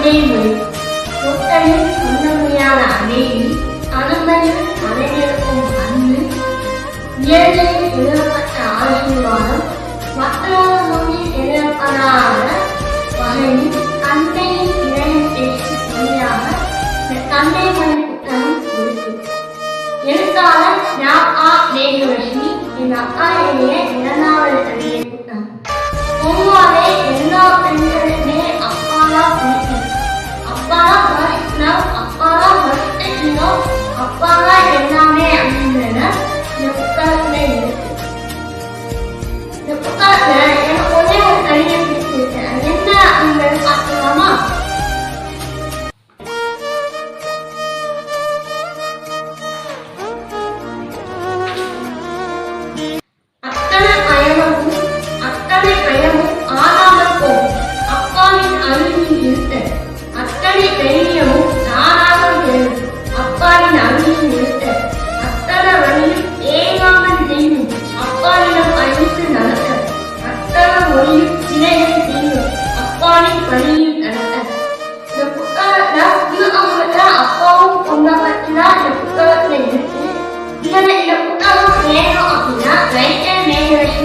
அண்டை மொழி முத்தலில் அமைதி அனுமதியில் அனைவருக்கும் அன்பு இயற்கையில் எழுதப்பட்ட ஆசீர்வாதம் மற்றொரு எழுதப்படாத வகையில் தந்தையின் மொழியாக இந்த தந்தை மொழி புத்தகம் இருக்கு எழுத்தாளர் ஞா ஆ என் அக்கா எழுதிய 我爱你 memory of the night, right there, memory.